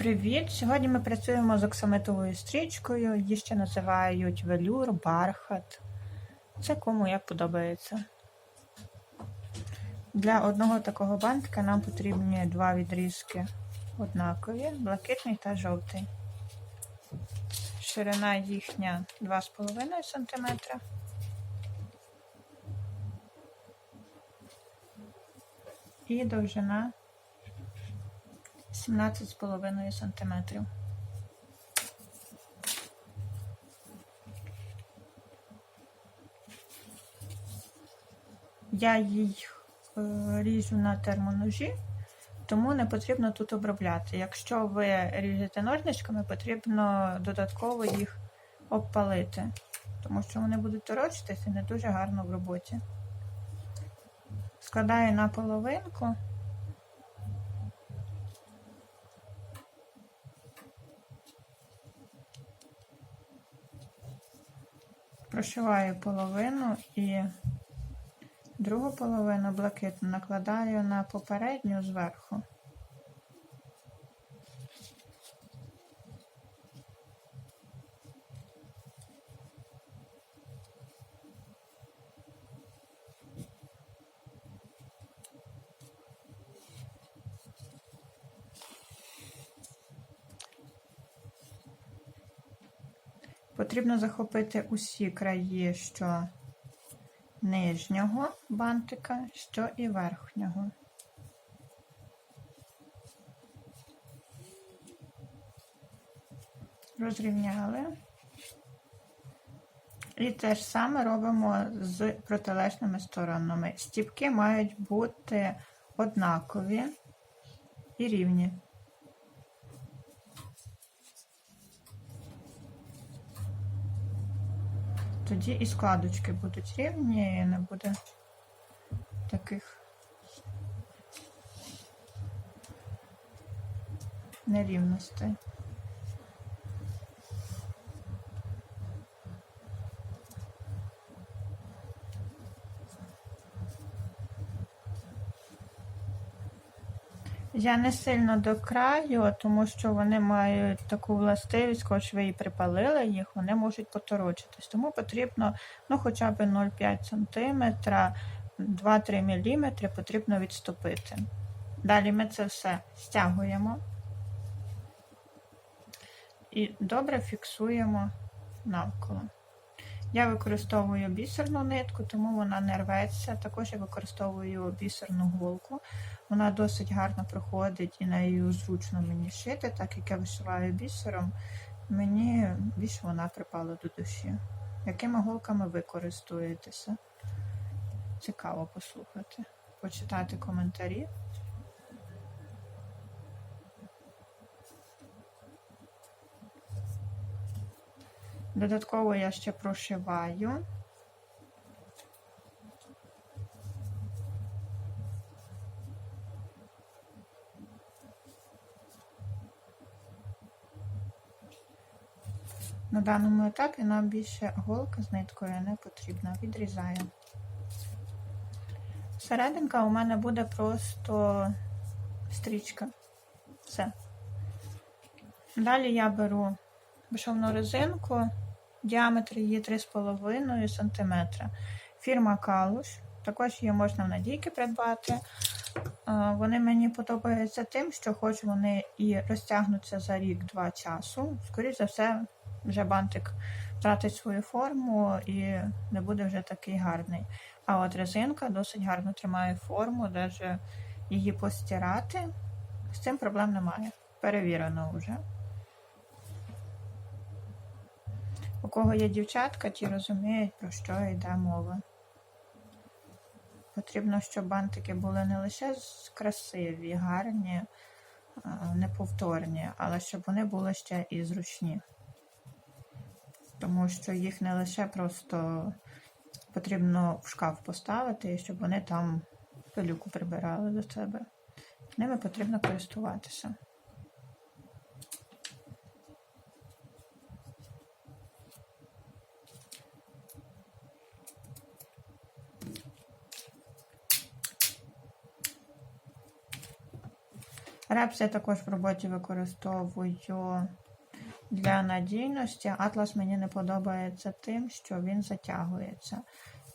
Привіт! Сьогодні ми працюємо з оксамитовою стрічкою. Її ще називають велюр, бархат. Це кому як подобається. Для одного такого бантика нам потрібні два відрізки однакові, блакитний та жовтий. Ширина їхня 2,5 см. І довжина 17,5 см. Я їй е, ріжу на термоножі, тому не потрібно тут обробляти. Якщо ви ріжете ножничками, потрібно додатково їх обпалити, тому що вони будуть торочитися не дуже гарно в роботі. Складаю на половинку. Прошиваю половину і другу половину блакитну накладаю на попередню зверху. Потрібно захопити усі краї, що нижнього бантика, що і верхнього. Розрівняли. І те ж саме робимо з протилежними сторонами. Стіпки мають бути однакові і рівні. Тоді і складочки будуть рівні, і не буде таких нерівностей. Я не сильно до краю, тому що вони мають таку властивість, хоч ви і припалили їх, вони можуть поторочитись. Тому потрібно ну, хоча б 0,5 см, 2-3 мм потрібно відступити. Далі ми це все стягуємо і добре фіксуємо навколо. Я використовую бісерну нитку, тому вона не рветься. Також я використовую бісерну голку. Вона досить гарно проходить і нею зручно мені шити, так як я вишиваю бісером, мені більше вона припала до душі. Якими голками ви користуєтеся? Цікаво послухати, почитати коментарі. Додатково я ще прошиваю. На даному етапі нам більше голка з ниткою не потрібна. Відрізаю. Серединка у мене буде просто стрічка. Все. Далі я беру безшовну резинку, діаметр її 3,5 см. Фірма Калуш. Також її можна в надійки придбати. Вони мені подобаються тим, що хоч вони і розтягнуться за рік-два часу, скоріше за все, вже бантик втратить свою форму і не буде вже такий гарний. А от резинка досить гарно тримає форму, навіть її постирати. З цим проблем немає. Перевірено вже. У кого є дівчатка, ті розуміють, про що йде мова. Потрібно, щоб бантики були не лише красиві, гарні, неповторні, але щоб вони були ще і зручні. Тому що їх не лише просто потрібно в шкаф поставити, щоб вони там пилюку прибирали до себе. Ними потрібно користуватися. Репс я також в роботі використовую для надійності. Атлас мені не подобається тим, що він затягується.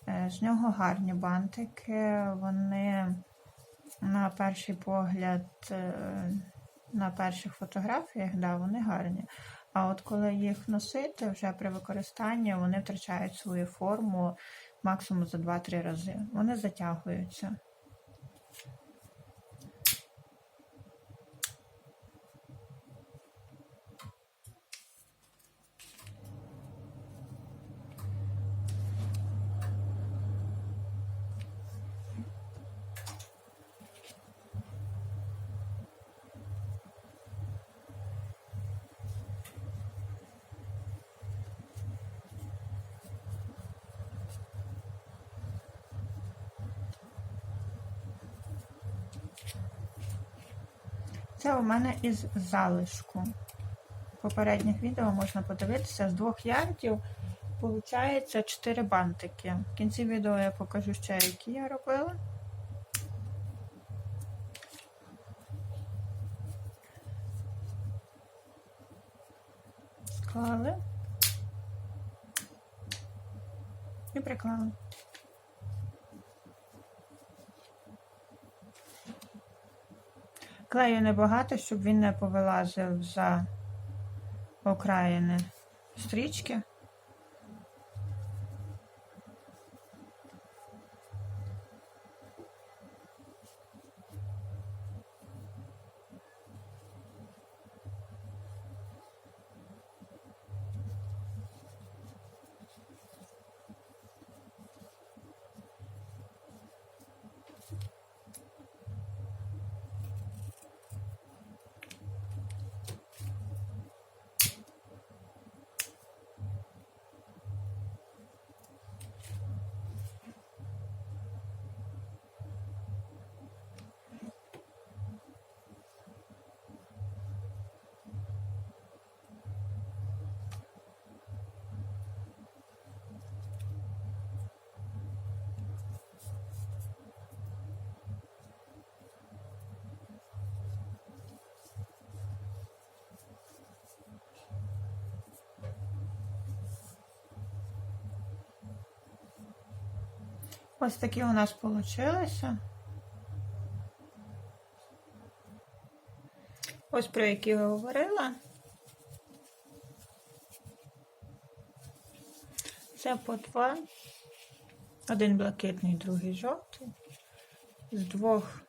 Е, З нього гарні бантики, вони на перший погляд, е, на перших фотографіях, да, вони гарні. А от коли їх носити вже при використанні, вони втрачають свою форму максимум за 2-3 рази. Вони затягуються. Це у мене із залишку. Попередніх відео можна подивитися з двох ярдів. Получається 4 бантики. В кінці відео я покажу ще, які я робила. Склали і приклали. Клею небагато, щоб він не повилазив за окраїни стрічки. Ось такі у нас получилися. Ось про які я говорила. Це по два. Один блакитний, другий жовтий. З двох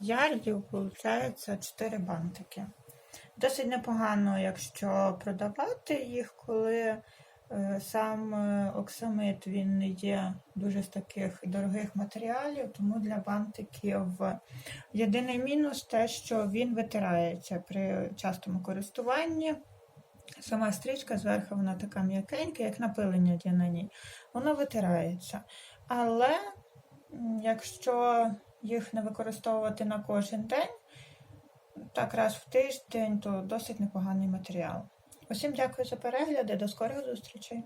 ярдів виходить 4 бантики. Досить непогано, якщо продавати їх, коли сам е, оксамит він є дуже з таких дорогих матеріалів, тому для бантиків єдиний мінус те, що він витирається при частому користуванні. Сама стрічка зверху вона така м'якенька, як напилення є на ній. Воно витирається. Але якщо їх не використовувати на кожен день, так раз в тиждень, то досить непоганий матеріал. Усім дякую за перегляди, до скорих зустрічей!